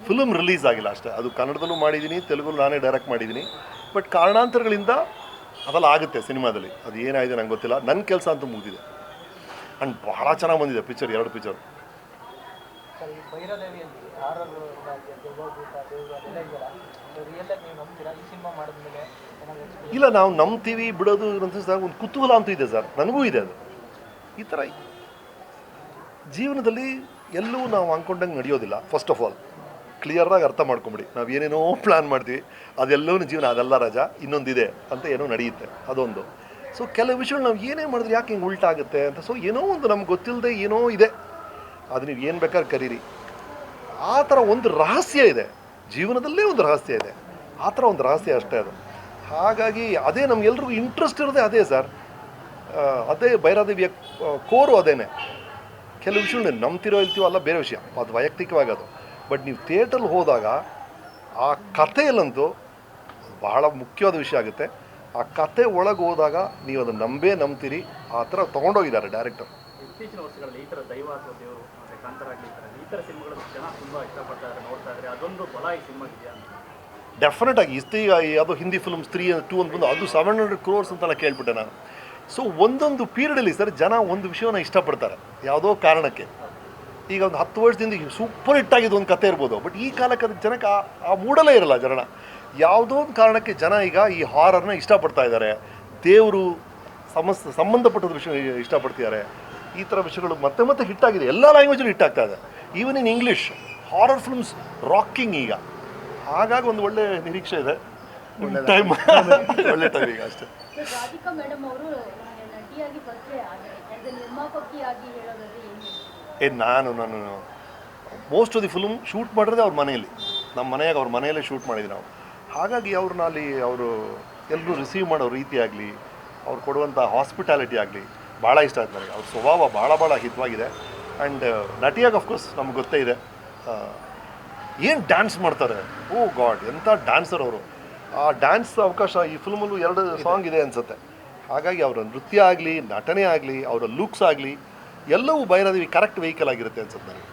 ಫಿಲಮ್ ರಿಲೀಸ್ ಆಗಿಲ್ಲ ಅಷ್ಟೇ. ಅದು ಕನ್ನಡದಲ್ಲೂ ಮಾಡಿದ್ದೀನಿ ತೆಲುಗು ನಾನೇ ಡೈರೆಕ್ಟ್ ಮಾಡಿದ್ದೀನಿ ಬಟ್ ಕಾರಣಾಂತರಗಳಿಂದ ಅದೆಲ್ಲ ಆಗುತ್ತೆ ಸಿನಿಮಾದಲ್ಲಿ. ಅದು ಏನಾಗಿದೆ ನಂಗೆ ಗೊತ್ತಿಲ್ಲ. ನನ್ನ ಕೆಲಸ ಅಂತೂ ಮುಗಿದಿದೆ. ಆ್ಯಂಡ್ ಭಾಳ ಚೆನ್ನಾಗಿ ಬಂದಿದೆ ಪಿಕ್ಚರ್ ಎರಡು ಪಿಕ್ಚರ್ ಇಲ್ಲ ನಾವು ನಂಬ್ತೀವಿ ಬಿಡೋದು ಅಂತ ಒಂದು ಕುತೂಹಲ ಅಂತೂ ಇದೆ ಸರ್. ನನಗೂ ಇದೆ ಅದು. ಈ ಥರ ಜೀವನದಲ್ಲಿ ಎಲ್ಲೂ ನಾವು ಅಂದ್ಕೊಂಡಂಗೆ ನಡೆಯೋದಿಲ್ಲ ಫಸ್ಟ್ ಆಫ್ ಆಲ್ ಕ್ಲಿಯರಾಗಿ ಅರ್ಥ ಮಾಡ್ಕೊಂಬಿಡಿ. ನಾವು ಏನೇನೋ ಪ್ಲ್ಯಾನ್ ಮಾಡ್ತೀವಿ ಅದೆಲ್ಲವೂ ಜೀವನ ಅದೆಲ್ಲ ರಜಾ, ಇನ್ನೊಂದಿದೆ ಅಂತ ಏನೋ ನಡೆಯುತ್ತೆ, ಅದೊಂದು. ಸೊ ಕೆಲವು ವಿಷಯಗಳು ನಾವು ಏನೇ ಮಾಡಿದ್ರೆ ಯಾಕೆ ಹಿಂಗೆ ಉಲ್ಟಾಗುತ್ತೆ ಅಂತ ಸೊ ಏನೋ ಒಂದು ನಮ್ಗೆ ಗೊತ್ತಿಲ್ಲದೆ ಏನೋ ಇದೆ. ಅದು ನೀವು ಏನು ಬೇಕಾದ್ರೆ ಕರೀರಿ. ಆ ಥರ ಒಂದು ರಹಸ್ಯ ಇದೆ. ಜೀವನದಲ್ಲೇ ಒಂದು ರಹಸ್ಯ ಇದೆ. ಆ ಥರ ಒಂದು ರಹಸ್ಯ ಅಷ್ಟೇ ಅದು. ಹಾಗಾಗಿ ಅದೇ ನಮಗೆಲ್ರಿಗೂ ಇಂಟ್ರೆಸ್ಟ್ ಇರೋದೇ ಅದೇ ಸರ್. ಅದೇ ಭೈರಾದೇವಿಯ ಕೋರು ಅದೇನೆ. ಕೆಲವು ವಿಷಯಗಳು ನಂಬ್ತಿರೋ ಇಲ್ತೀವೋ ಅಲ್ಲ, ಬೇರೆ ವಿಷಯ. ಅದು ವೈಯಕ್ತಿಕವಾಗಿ ಅದು. ಬಟ್ ನೀವು ಥಿಯೇಟ್ರಲ್ಲಿ ಹೋದಾಗ ಆ ಕಥೆಯಲ್ಲಂತೂ ಬಹಳ ಮುಖ್ಯವಾದ ವಿಷಯ ಆಗುತ್ತೆ. ಆ ಕತೆ ಒಳಗೆ ಹೋದಾಗ ನೀವು ಅದನ್ನು ನಂಬೇ ನಂಬ್ತೀರಿ ಆ ಥರ ತೊಗೊಂಡೋಗಿದ್ದಾರೆ ಡೈರೆಕ್ಟರ್. ಇತ್ತೀಚಿನ ವರ್ಷಗಳಲ್ಲಿ ಈ ಥರ ದೈವ ಅಥವಾ ದೇವರು ಮತ್ತೆ ಕಾಂತಾರ ಈ ಥರ ಈ ಥರ ಸಿನಿಮಾಗಳನ್ನು ಜನ ತುಂಬ ಇಷ್ಟಪಡ್ತಾರೆ ನೋಡ್ತಾ ಇದ್ದಾರೆ. ಅದೊಂದು ಬಲ ಈ ಸಿನಿಮಾ ಇದೆಯಾ ಡೆಫಿನೆಟ್ ಆಗಿ ಇಸ್ತಿ ಯಾವುದೋ ಹಿಂದಿ ಫಿಲ್ಮ್ಸ್ ತ್ರೀ ಟೂ ಅಂತ ಬಂದು ಅದು ಸೆವೆನ್ ಹಂಡ್ರೆಡ್ ಕ್ರೋರ್ಸ್ ಅಂತೆಲ್ಲ ಕೇಳ್ಬಿಟ್ಟೆ ನಾನು. ಸೊ ಒಂದೊಂದು ಪೀರಿಯಡಲ್ಲಿ ಸರ್ ಜನ ಒಂದು ವಿಷಯವನ್ನು ಇಷ್ಟಪಡ್ತಾರೆ ಯಾವುದೋ ಕಾರಣಕ್ಕೆ. ಈಗ ಒಂದು ಹತ್ತು ವರ್ಷದಿಂದ ಸೂಪರ್ ಹಿಟ್ ಆಗಿದ್ದು ಒಂದು ಕತೆ ಇರ್ಬೋದು. ಬಟ್ ಈ ಕಾಲಕ್ಕೆ ಅದಕ್ಕೆ ಜನಕ್ಕೆ ಆ ಆ ಮೂಡಲೇ ಇರಲ್ಲ ಜನ. ಯಾವುದೋ ಒಂದು ಕಾರಣಕ್ಕೆ ಜನ ಈಗ ಈ ಹಾರರ್ನ ಇಷ್ಟಪಡ್ತಾ ಇದ್ದಾರೆ. ದೇವರು ಸಮಸ್ ಸಂಬಂಧಪಟ್ಟದ ವಿಷಯ ಇಷ್ಟಪಡ್ತಿದ್ದಾರೆ. ಈ ಥರ ವಿಷಯಗಳು ಮತ್ತೆ ಮತ್ತೆ ಹಿಟ್ ಆಗಿದೆ. ಎಲ್ಲ ಲ್ಯಾಂಗ್ವೇಜಲ್ಲೂ ಹಿಟ್ ಆಗ್ತಾ ಇದೆ. Even in English horror films rocking ಈಗ. ಹಾಗಾಗಿ ಒಂದು ಒಳ್ಳೆ ನಿರೀಕ್ಷೆ ಇದೆ. ಟೈಮ್ ಒಳ್ಳೆ ಟೈಮ್ ಈಗ ಅಷ್ಟೇ. ರಾಧಿಕಾ ಮೇಡಮ್ ಅವರು ನಟಿಯಾಗಿ ನಿರ್ಮಾಪಕಿಯಾಗಿ ಹೇಳೋದಾದ್ರೆ ಏ, ನಾನು ನಾನು most of the film shoot ಮಾಡಿರೋದೇ ಅವ್ರ ಮನೆಯಲ್ಲಿ. ನಮ್ಮ ಮನೆಯಾಗ ಅವ್ರ ಮನೆಯಲ್ಲೇ ಶೂಟ್ ಮಾಡಿದ್ವಿ ನಾವು. ಹಾಗಾಗಿ ಅವ್ರನ್ನ ಅಲ್ಲಿ ಅವರು ಎಲ್ಲರೂ ರಿಸೀವ್ ಮಾಡೋ ರೀತಿ ಆಗಲಿ, ಅವ್ರು ಕೊಡುವಂಥ ಹಾಸ್ಪಿಟಾಲಿಟಿ ಆಗಲಿ ಭಾಳ ಇಷ್ಟ ಆಯ್ತು ನನಗೆ. ಅವ್ರ ಸ್ವಭಾವ ಭಾಳ ಭಾಳ ಹಿತವಾಗಿದೆ. ಆ್ಯಂಡ್ ನಟಿಯಾಗಿ ಅಫ್ಕೋರ್ಸ್ ನಮ್ಗೆ ಗೊತ್ತೇ ಇದೆ. ಏನು ಡ್ಯಾನ್ಸ್ ಮಾಡ್ತಾರೆ? ಓ ಗಾಡ್ ಎಂಥ ಡ್ಯಾನ್ಸರ್ ಅವರು. ಆ ಡ್ಯಾನ್ಸ್ ಅವಕಾಶ ಈ ಫಿಲ್ಮಲ್ಲೂ ಎರಡು ಸಾಂಗ್ ಇದೆ ಅನಿಸುತ್ತೆ. ಹಾಗಾಗಿ ಅವರ ನೃತ್ಯ ಆಗಲಿ, ನಟನೆ ಆಗಲಿ, ಅವರ ಲುಕ್ಸ್ ಆಗಲಿ ಎಲ್ಲವೂ ಭೈರದೇವಿ ಕರೆಕ್ಟ್ ವೆಹಿಕಲ್ ಆಗಿರುತ್ತೆ ಅನ್ಸುತ್ತೆ ನನಗೆ.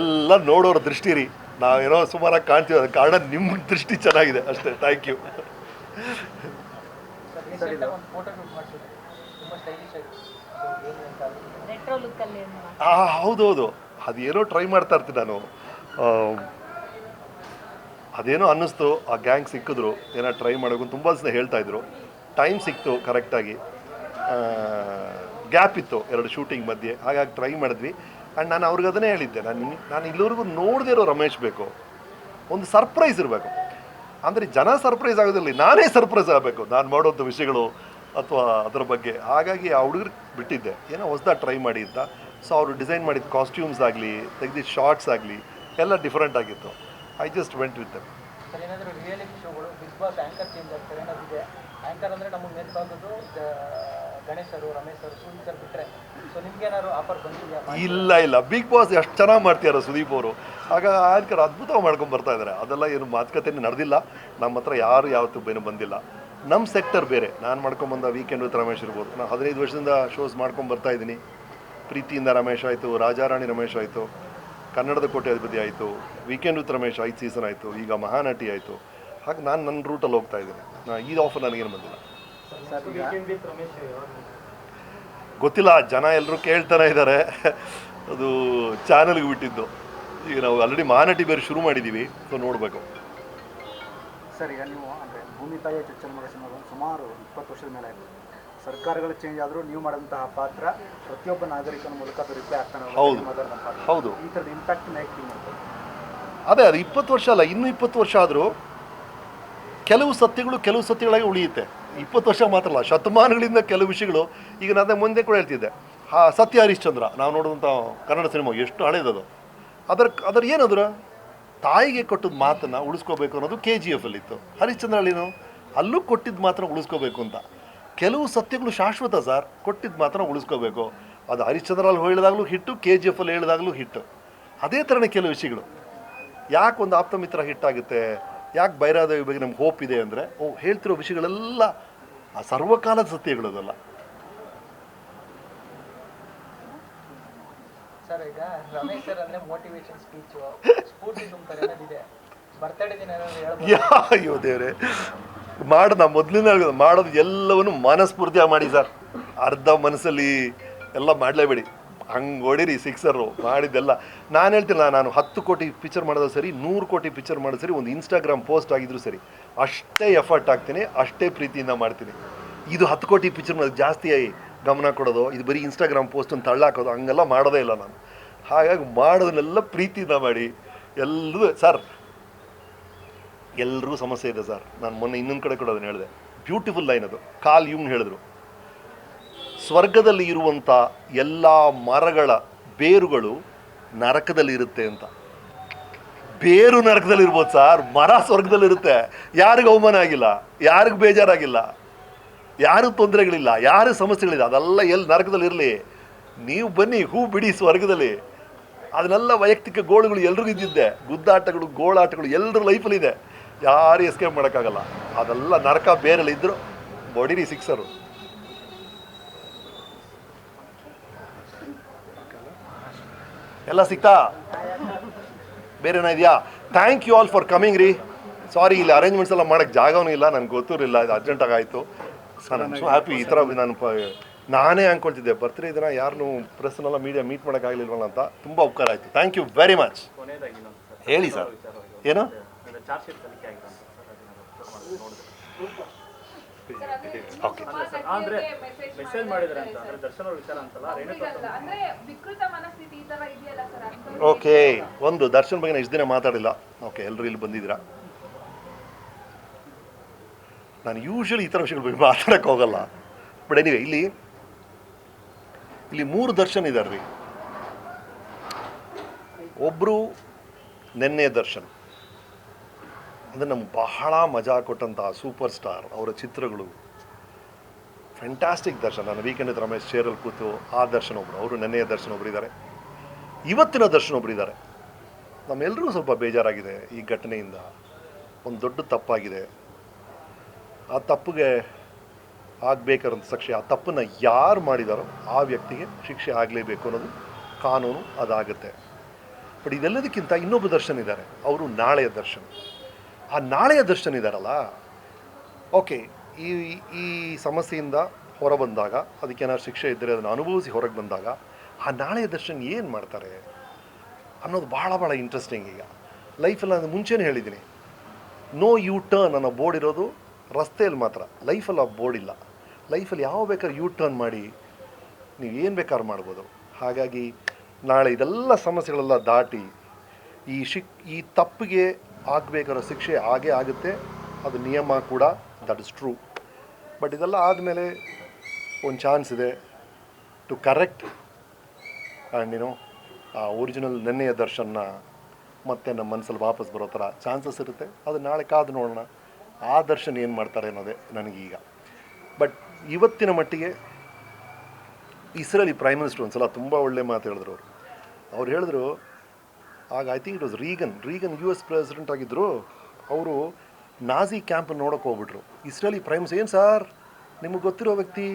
ಎಲ್ಲ ನೋಡೋರ ದೃಷ್ಟಿ ರೀ. ನಾವೇನೋ ಸುಮಾರಾಗಿ ಕಾಣ್ತೀವಿ ಅದಕ್ಕೆ ಕಾರಣ ನಿಮ್ಮ ದೃಷ್ಟಿ ಚೆನ್ನಾಗಿದೆ. ಅಷ್ಟೇ ಥ್ಯಾಂಕ್ ಯು ಹೌದೌದು. ಅದೇನೋ ಟ್ರೈ ಮಾಡ್ತಾ ಇರ್ತೀನಿ ನಾನು. ಅದೇನೋ ಅನ್ನಿಸ್ತು, ಆ ಗ್ಯಾಂಗ್ ಸಿಕ್ಕಿದ್ರು, ಏನೋ ಟ್ರೈ ಮಾಡೋಕು ತುಂಬ ಜನ ಹೇಳ್ತಾ ಇದ್ರು. ಟೈಮ್ ಸಿಕ್ತು ಕರೆಕ್ಟಾಗಿ ಗ್ಯಾಪ್ ಇತ್ತು ಎರಡು ಶೂಟಿಂಗ್ ಮಧ್ಯೆ, ಹಾಗಾಗಿ ಟ್ರೈ ಮಾಡಿದ್ವಿ. ಆ್ಯಂಡ್ ನಾನು ಅವ್ರಿಗೆ ಅದನ್ನೇ ಹೇಳಿದ್ದೆ, ನಾನು ನಾನು ಇಲ್ಲಿವರೆಗೂ ನೋಡದೇ ಇರೋ ರಮೇಶ್ ಬೇಕು. ಒಂದು ಸರ್ಪ್ರೈಸ್ ಇರಬೇಕು. ಅಂದರೆ ಜನ ಸರ್ಪ್ರೈಸ್ ಆಗೋದಿಲ್ಲ, ನಾನೇ ಸರ್ಪ್ರೈಸ್ ಆಗಬೇಕು, ನಾನು ಮಾಡೋಂಥ ವಿಷಯಗಳು ಅಥವಾ ಅದರ ಬಗ್ಗೆ. ಹಾಗಾಗಿ ಆ ಹುಡುಗರು ಬಿಟ್ಟಿದ್ದೆ. ಏನೋ ಹೊಸದಾಗಿ ಟ್ರೈ ಮಾಡಿ ಅಂತ. ಸೊ ಅವರು ಡಿಸೈನ್ ಮಾಡಿದ ಕಾಸ್ಟ್ಯೂಮ್ಸ್ ಆಗಲಿ, ತೆಗೆದಿದ್ದ ಶಾರ್ಟ್ಸ್ ಆಗಲಿ, ಎಲ್ಲ ಡಿಫ್ರೆಂಟ್ ಆಗಿತ್ತು. I just went with them sir ಏನಾದರೂ ರಿಯಾಲಿಟಿ ಶೋಗಳು ಬಿಗ್ ಬಾಸ್ ಆ್ಯಂಕರ್ ಚೇಂಜ್ ಆಗ್ತಾರೆ ಏನಾದ್ರು ಇದೆ? ಆ್ಯಂಕರ್ ಅಂದರೆ ನಮಗೆ ನೆನಪಾಗೋದು ಗಣೇಶ್ ಅವರು ರಮೇಶ್ ಅವರು ಸುನೀಲ್ ಸರ್ ಬಿಟ್ಟರೆ ಸೊ ನಿಮ್ಗೆ ಏನಾದ್ರು ಆಫರ್ ಬಂದಿದೆಯಾ? ಇಲ್ಲ ಇಲ್ಲ. ಬಿಗ್ ಬಾಸ್ ಎಷ್ಟು ಚೆನ್ನಾಗಿ ಮಾಡ್ತಿದ್ದಾರೆ ಸುದೀಪ್ ಅವರು. ಆಗ ಆ್ಯಂಕರ್ ಅದ್ಭುತವಾಗಿ ಮಾಡ್ಕೊಂಡು ಬರ್ತಾ ಇದ್ದಾರೆ ಅದೆಲ್ಲ ಏನು ಮಾತುಕತೆ ನಡೆದಿಲ್ಲ. ನಮ್ಮ ಹತ್ರ ಯಾರು ಯಾವತ್ತು ಬೇನು ಬಂದಿಲ್ಲ. ನಮ್ಮ ಸೆಕ್ಟರ್ ಬೇರೆ. ನಾನು ಮಾಡ್ಕೊಂಬಂದ ವೀಕೆಂಡ್ ವಿತ್ ರಮೇಶ್ ಇರ್ಬೋದು. ನಾನು ಹದಿನೈದು ವರ್ಷದಿಂದ ಶೋಸ್ ಮಾಡ್ಕೊಂಡು ಬರ್ತಾ ಇದ್ದೀನಿ. ಪ್ರೀತಿಯಿಂದ ರಮೇಶ್ ಆಯಿತು ರಾಜಾರಾಣಿ ರಮೇಶ್ ಆಯಿತು. ಕನ್ನಡದ ಕೋಟೆ ಅಧಿಪತಿ ಆಯಿತು ವೀಕೆಂಡ್ ವಿತ್ ರಮೇಶ್ ಐದು ಸೀಸನ್ ಆಯಿತು, ಈಗ ಮಹಾನಟಿ ಆಯಿತು. ಹಾಗೆ ನಾನು ನನ್ನ ರೂಟಲ್ಲಿ ಹೋಗ್ತಾ ಇದ್ದೀನಿ. ನಾ ಈ ಆಫರ್ ನನಗೇನು ಬಂದಿಲ್ಲ. ಗೊತ್ತಿಲ್ಲ, ಜನ ಎಲ್ಲರೂ ಕೇಳ್ತಾನೆ ಇದ್ದಾರೆ ಅದು ಚಾನಲ್ಗೆ ಬಿಟ್ಟಿದ್ದು. ಈಗ ನಾವು ಆಲ್ರೆಡಿ ಮಹಾನಟಿ ಬೇರೆ ಶುರು ಮಾಡಿದ್ದೀವಿ ಸೊ ನೋಡಬೇಕು. ಸರ್ ನೀವು ಅಂದರೆ ಭೂಮಿ ತಾಯಿಯ ಸಿನಿಮಾ ಸುಮಾರು ಇಪ್ಪತ್ತು ವರ್ಷದ ಮೇಲೆ ಆಯಿತು ಸರ್ಕಾರಗಳು ಚೇಂಜ್ ಆದರೂ ನೀವು ಮಾಡಿದಂತಹ ಪಾತ್ರ ಪ್ರತಿಯೊಬ್ಬ ನಾಗರಿಕನ ಮೂಲಕ ಅದು ರಿಪ್ಲೈ ಆಗ್ತಾನೆ ಹೌದು. ಹೌದು. ಈ ಥರದ ಇಂಪ್ಯಾಕ್ಟ್ ನೆಗೆಟಿವ್ ಅದೇ ಅದು ಇಪ್ಪತ್ತು ವರ್ಷ ಅಲ್ಲ ಇನ್ನೂ ಇಪ್ಪತ್ತು ವರ್ಷ ಆದರೂ ಕೆಲವು ಸತ್ಯಗಳು ಕೆಲವು ಸತ್ಯಗಳಾಗಿ ಉಳಿಯುತ್ತೆ. ಇಪ್ಪತ್ತು ವರ್ಷ ಮಾತ್ರ ಅಲ್ಲ ಶತಮಾನಗಳಿಂದ ಕೆಲವು ವಿಷಯಗಳು. ಈಗ ನಾನು ಮುಂದೆ ಕೂಡ ಹೇಳ್ತಿದ್ದೆ. ಆ ಸತ್ಯ ಹರಿಶ್ಚಂದ್ರ ನಾವು ನೋಡಿದಂಥ ಕನ್ನಡ ಸಿನಿಮಾ ಎಷ್ಟು ಹಳೇದದು. ಅದರ ಅದರ ಏನದ್ರ ತಾಯಿಗೆ ಕೊಟ್ಟದ ಮಾತನ್ನು ಉಳಿಸ್ಕೋಬೇಕು ಅನ್ನೋದು ಕೆ ಜಿ ಎಫ್ ಅಲ್ಲಿತ್ತು. ಹರಿಶ್ಚಂದ್ರ ಅಲ್ಲಿ ಅಲ್ಲೂ ಕೊಟ್ಟಿದ್ದು ಮಾತ್ರ ಉಳಿಸ್ಕೋಬೇಕು ಅಂತ. ಕೆಲವು ಸತ್ಯಗಳು ಶಾಶ್ವತ ಸರ್. ಕೊಟ್ಟಿದ್ದು ಮಾತ್ರ ಉಳಿಸ್ಕೋಬೇಕು. ಅದು ಹರಿಶ್ಚಂದ್ರಲ್ಲಿ ಹೇಳಿದಾಗಲೂ ಹಿಟ್ಟು ಕೆ ಜಿ ಎಫಲ್ಲಿ ಹೇಳಿದಾಗಲೂ ಹಿಟ್ಟು. ಅದೇ ಥರನೇ ಕೆಲವು ವಿಷಯಗಳು. ಯಾಕೆ ಒಂದು ಆಪ್ತಮಿತ್ರ ಹಿಟ್ಟಾಗುತ್ತೆ ಯಾಕೆ ಬೈರಾದೇವಿ ಬಗ್ಗೆ ನಮ್ಗೆ ಹೋಪ್ ಇದೆ ಅಂದರೆ ಓ ಹೇಳ್ತಿರೋ ವಿಷಯಗಳೆಲ್ಲ ಆ ಸರ್ವಕಾಲದ ಸತ್ಯಗಳು ಅದಲ್ಲ. ಸರ್ ಈಗ ರಮೇಶ್ ಸರ್ ಅಂದರೆ ಮೋಟಿವೇಶನ್ ಸ್ಪೀಚು ಸ್ಫೂರ್ತಿ ತುಂಬ್ತಾರೆ ದಿನ ಏನಾದ್ರು ಹೇಳ್ಬೋದು. ಯಾ ಅಯ್ಯೋ ದೇವ್ರೆ. ಮಾಡೋದು ನಾ ಮೊದಲಿನ ಮಾಡೋದು ಎಲ್ಲವನ್ನು ಮನಸ್ಫೂರ್ತಿಯಾಗಿ ಮಾಡಿ ಸರ್. ಅರ್ಧ ಮನಸ್ಸಲ್ಲಿ ಎಲ್ಲ ಮಾಡಲೇಬೇಡಿ. ಹಂಗೆ ಹೊಡಿರಿ ಸಿಕ್ಸರು ಮಾಡಿದ್ದೆಲ್ಲ. ನಾನು ಹೇಳ್ತೀನಿ ನಾನು ಹತ್ತು ಕೋಟಿ ಪಿಕ್ಚರ್ ಮಾಡೋದು ಸರಿ, ನೂರು ಕೋಟಿ ಪಿಕ್ಚರ್ ಮಾಡೋದು ಸರಿ, ಒಂದು ಇನ್ಸ್ಟಾಗ್ರಾಮ್ ಪೋಸ್ಟ್ ಆಗಿದ್ರು ಸರಿ, ಅಷ್ಟೇ ಎಫರ್ಟ್ ಹಾಕ್ತೀನಿ, ಅಷ್ಟೇ ಪ್ರೀತಿಯಿಂದ ಮಾಡ್ತೀನಿ. ಇದು ಹತ್ತು ಕೋಟಿ ಪಿಕ್ಚರ್ ಮಾಡೋದು ಜಾಸ್ತಿ ಗಮನ ಕೊಡೋದು, ಇದು ಬರೀ ಇನ್ಸ್ಟಾಗ್ರಾಮ್ ಪೋಸ್ಟ್ ಅಂತ ತಳ್ಳಾಕೋದು, ಹಂಗೆಲ್ಲ ಮಾಡೋದೇ ಇಲ್ಲ ನಾನು. ಹಾಗಾಗಿ ಮಾಡೋದನ್ನೆಲ್ಲ ಪ್ರೀತಿಯಿಂದ ಮಾಡಿ. ಎಲ್ಲವೂ ಸರ್ ಎಲ್ಲರಿಗೂ ಸಮಸ್ಯೆ ಇದೆ ಸರ್. ನಾನು ಮೊನ್ನೆ ಇನ್ನೊಂದು ಕಡೆ ಕೂಡ ಅದನ್ನು ಹೇಳಿದೆ. ಬ್ಯೂಟಿಫುಲ್ ಲೈನ್ ಅದು. ಕಾಲ್ ಯುಂಗ್ ಹೇಳಿದ್ರು. ಸ್ವರ್ಗದಲ್ಲಿ ಇರುವಂಥ ಎಲ್ಲ ಮರಗಳ ಬೇರುಗಳು ನರಕದಲ್ಲಿ ಇರುತ್ತೆ ಅಂತ. ಬೇರು ನರಕದಲ್ಲಿ ಇರ್ಬೋದು ಸರ್. ಮರ ಸ್ವರ್ಗದಲ್ಲಿ ಇರುತ್ತೆ. ಯಾರಿಗೂ ಅವಮಾನ ಆಗಿಲ್ಲ. ಯಾರಿಗೂ ಬೇಜಾರಾಗಿಲ್ಲ. ಯಾರಿಗೂ ತೊಂದರೆಗಳಿಲ್ಲ. ಯಾರು ಸಮಸ್ಯೆಗಳಿಲ್ಲ. ಅದೆಲ್ಲ ಎಲ್ಲಿ ನರಕದಲ್ಲಿ ಇರಲಿ. ನೀವು ಬನ್ನಿ, ಹೂ ಬಿಡಿ ಸ್ವರ್ಗದಲ್ಲಿ. ಅದನ್ನೆಲ್ಲ ವೈಯಕ್ತಿಕ ಗೋಳುಗಳು ಎಲ್ರಿಗೂ ಇದ್ದಿದ್ದೆ. ಗುದ್ದಾಟಗಳು, ಗೋಳಾಟಗಳು ಎಲ್ಲರ ಲೈಫಲ್ಲಿ ಇದೆ. ಯಾರು ಎಸ್ಕೇಪ್ ಮಾಡೋಕ್ಕಾಗಲ್ಲ. ಅದೆಲ್ಲ ನರಕ ಬೇರೆಲ್ಲ ಇದ್ದರು ಬಡಿರಿ ಸಿಕ್ಸರು. ಎಲ್ಲ ಸಿಗ್ತಾ ಬೇರೆ ಇದೆಯಾ? Thank you all for coming ರೀ. ಸಾರಿ ಇಲ್ಲಿ ಅರೇಂಜ್ಮೆಂಟ್ಸ್ ಎಲ್ಲ ಮಾಡೋಕ್ಕೆ ಜಾಗವೂ ಇಲ್ಲ ನನಗೆ ಗೊತ್ತಿರಲಿಲ್ಲ ಇದು ಅರ್ಜೆಂಟಾಗಿ ಆಯಿತು. ನಾನು ಸೊ ಹ್ಯಾಪಿ ಈ ಥರ ನಾನು ನಾನೇ ಅಂದ್ಕೊಳ್ತಿದ್ದೆ ಬರ್ತೀರಿ ಇದನ್ನ ಯಾರನ್ನೂ ಪ್ರೆಸ್ನೆಲ್ಲ ಮೀಡಿಯಾ ಮೀಟ್ ಮಾಡೋಕ್ಕಾಗಲಿಲ್ವಲ್ಲ ಅಂತ ತುಂಬ ಉಪಕಾರ ಆಯಿತು. Thank you very much sir ಹೇಳಿ ಸರ್ ಏನು ಅಂದ್ರೆ ಚಾರ್ಜ್ ಶೀಟ್ ತನಿಖೆ ಆಗಿದೆ ಅಂತ ಸರ್ ಅದನ್ನ ನೋಡಿದ್ರೆ ಓಕೆ ಅಂದ್ರೆ ಮೆಸೇಜ್ ಮಾಡಿದ್ರೆ ಅಂತ ಅಂದ್ರೆ ದರ್ಶನ ಅವ್ರ ವಿಚಾರ ಅಂತಲ್ಲ ರೇಣುಕಾ ಅಂದ್ರೆ ವಿಕೃತ ಮನಸ್ಥಿತಿ ಈ ತರ ಇದೆಯಲ್ಲ ಸರ್? ಅಂತ ಓಕೆ ಒಂದು ದರ್ಶನ್ ಬಗ್ಗೆ ಇಷ್ಟು ದಿನ ಮಾತಾಡಿಲ್ಲ. ಓಕೆ ಎಲ್ಲರೂ ಇಲ್ಲಿ ಬಂದಿದ್ದೀರಾ? ನಾನು ಯೂಶ್ವಲಿ ಈ ಥರ ವಿಷಯಗಳ ಬಗ್ಗೆ ಮಾತಾಡಕ್ಕೆ ಹೋಗಲ್ಲ. ಬಟ್ ಎನಿವೆ ಇಲ್ಲಿ ಇಲ್ಲಿ ಮೂರು ದರ್ಶನ ಇದ್ದಾರೆ ರೀ ಒಬ್ಬರು ನೆನ್ನೆ ದರ್ಶನ್. ಅಂದರೆ ನಮ್ಗೆ ಬಹಳ ಮಜಾ ಕೊಟ್ಟಂತಹ ಸೂಪರ್ ಸ್ಟಾರ್ ಅವರ ಚಿತ್ರಗಳು. ಫ್ಯಾಂಟಾಸ್ಟಿಕ್ ದರ್ಶನ. ನಾನು ವೀಕೆಂಡ್ ರಮೇಶ್ ಚೇರಲ್ಲಿ ಕೂತು ಆ ದರ್ಶನ ಒಬ್ಬರು ಅವರು ನೆನ್ನೆಯ ದರ್ಶನ ಒಬ್ರು ಇದ್ದಾರೆ ಇವತ್ತಿನ ದರ್ಶನ ಒಬ್ರು ಇದ್ದಾರೆ ನಮ್ಮೆಲ್ಲರೂ ಸ್ವಲ್ಪ ಬೇಜಾರಾಗಿದೆ ಈ ಘಟನೆಯಿಂದ. ಒಂದು ದೊಡ್ಡ ತಪ್ಪಾಗಿದೆ. ಆ ತಪ್ಪಿಗೆ ಆಗಬೇಕಾದಂಥ ಶಿಕ್ಷೆ ಆ ತಪ್ಪನ್ನು ಯಾರು ಮಾಡಿದಾರೋ ಆ ವ್ಯಕ್ತಿಗೆ ಶಿಕ್ಷೆ ಆಗಲೇಬೇಕು ಅನ್ನೋದು ಕಾನೂನು ಅದಾಗುತ್ತೆ. ಬಟ್ ಇದೆಲ್ಲದಕ್ಕಿಂತ ಇನ್ನೊಬ್ಬ ದರ್ಶನ ಇದ್ದಾರೆ ಅವರು ನಾಳೆಯ ದರ್ಶನ್. ಆ ನಾಳೆಯ ದರ್ಶನ ಇದ್ದಾರಲ್ಲ ಓಕೆ ಈ ಈ ಸಮಸ್ಯೆಯಿಂದ ಹೊರ ಬಂದಾಗ ಅದಕ್ಕೆ ಏನಾದ್ರು ಶಿಕ್ಷೆ ಇದ್ದರೆ ಅದನ್ನು ಅನುಭವಿಸಿ ಹೊರಗೆ ಬಂದಾಗ, ಆ ನಾಳೆಯ ದರ್ಶನ ಏನು ಮಾಡ್ತಾರೆ? ಅನ್ನೋದು ಭಾಳ ಭಾಳ ಇಂಟ್ರೆಸ್ಟಿಂಗ್ ಈಗ. ಲೈಫಲ್ಲಿ ನಾನು ಮುಂಚೆನೇ ಹೇಳಿದ್ದೀನಿ. ನೋ ಯು ಟರ್ನ್ ಅನ್ನೋ ಬೋರ್ಡ್ ಇರೋದು ರಸ್ತೆಯಲ್ಲಿ ಮಾತ್ರ. ಲೈಫಲ್ಲಿ ಆ ಬೋರ್ಡ್ ಇಲ್ಲ. ಲೈಫಲ್ಲಿ ಯಾವ ಬೇಕಾದ್ರೆ ಯು ಟರ್ನ್ ಮಾಡಿ, ನೀವು ಏನು ಬೇಕಾದ್ರೂ ಮಾಡ್ಬೋದು. ಹಾಗಾಗಿ ನಾಳೆ ಇದೆಲ್ಲ ಸಮಸ್ಯೆಗಳೆಲ್ಲ ದಾಟಿ, ಈ ಶಿಕ್, ಈ ತಪ್ಪಿಗೆ ಆಗಬೇಕಾರೋ ಶಿಕ್ಷೆ ಹಾಗೇ ಆಗುತ್ತೆ. ಅದು ನಿಯಮ ಕೂಡ. ದಟ್ ಇಸ್ ಟ್ರೂ ಬಟ್ ಇದೆಲ್ಲ ಆದಮೇಲೆ ಒಂದು ಚಾನ್ಸ್ ಇದೆ ಟು ಕರೆಕ್ಟ್ ಆ್ಯಂಡ್ ಏನೋ ಆ ಒರಿಜಿನಲ್ ನೆನ್ನೆಯ ದರ್ಶನ ಮತ್ತೆ ನಮ್ಮ ಮನಸ್ಸಲ್ಲಿ ವಾಪಸ್ ಬರೋ ಥರ ಚಾನ್ಸಸ್ ಇರುತ್ತೆ. ಅದು ನಾಳೆ ಕಾದು ನೋಡೋಣ. ಆ ದರ್ಶನ ಏನು ಮಾಡ್ತಾರೆ ಅನ್ನೋದೇ ನನಗೀಗ ಬಟ್ ಇವತ್ತಿನ ಮಟ್ಟಿಗೆ ಇಸ್ರೇಲಿ ಪ್ರೈಮ್ ಮಿನಿಸ್ಟರ್ ಒಂದ್ಸಲ ತುಂಬ ಒಳ್ಳೆ ಮಾತು ಹೇಳಿದ್ರು ಅವರು. ಅವ್ರು ಹೇಳಿದ್ರು ಆಗ I think it was Reagan Reagan U S president ಆಗಿದ್ದರು ಅವರು ನಾಜಿ ಕ್ಯಾಂಪ್ ನೋಡೋಕೆ ಹೋಗ್ಬಿಟ್ರು. ಇಸ್ರೇಲಿ ಪ್ರೈಮ್ಸ್ ಏನು ಸರ್ ನಿಮಗೆ ಗೊತ್ತಿರೋ ವ್ಯಕ್ತಿ?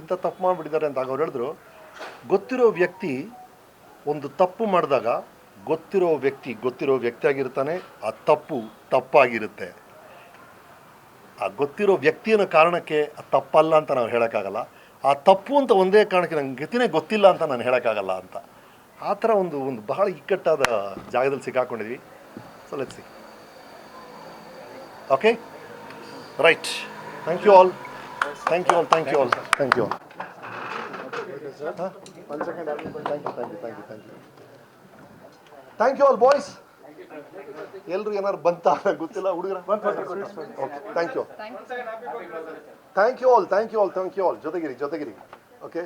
ಇಂಥ ತಪ್ಪು ಮಾಡಿಬಿಟ್ಟಿದ್ದಾರೆ ಅಂತ ಆಗ ಅವ್ರು ಹೇಳಿದ್ರು. ಗೊತ್ತಿರೋ ವ್ಯಕ್ತಿ ಒಂದು ತಪ್ಪು ಮಾಡಿದಾಗ ಗೊತ್ತಿರೋ ವ್ಯಕ್ತಿ ಗೊತ್ತಿರೋ ವ್ಯಕ್ತಿ ಆಗಿರ್ತಾನೆ. ಆ ತಪ್ಪು ತಪ್ಪಾಗಿರುತ್ತೆ. ಆ ಗೊತ್ತಿರೋ ವ್ಯಕ್ತಿ ಅನ್ನೋ ಕಾರಣಕ್ಕೆ ತಪ್ಪಲ್ಲ ಅಂತ ನಾವು ಹೇಳೋಕ್ಕಾಗಲ್ಲ. ಆ ತಪ್ಪು ಅಂತ ಒಂದೇ ಕಾರಣಕ್ಕೆ ನಂಗೆ ಗತಿನೇ ಗೊತ್ತಿಲ್ಲ ಅಂತ ನಾನು ಹೇಳೋಕ್ಕಾಗಲ್ಲ ಅಂತ. ಆ ಥರ ಒಂದು ಒಂದು ಬಹಳ ಇಕ್ಕಟ್ಟಾದ ಜಾಗದಲ್ಲಿ ಸಿಕ್ಕಾಕೊಂಡಿದ್ವಿ. So let's see okay right thank you all thank you all thank you all thank you all thank you all boys ಎಲ್ರು ಏನಾರು ಬಂತ ಗೊತ್ತಿಲ್ಲ ಹುಡುಗರ? Okay thank you thank you all thank you all thank you all ಜೊತೆಗಿರಿ ಜೊತೆಗಿರಿ. Okay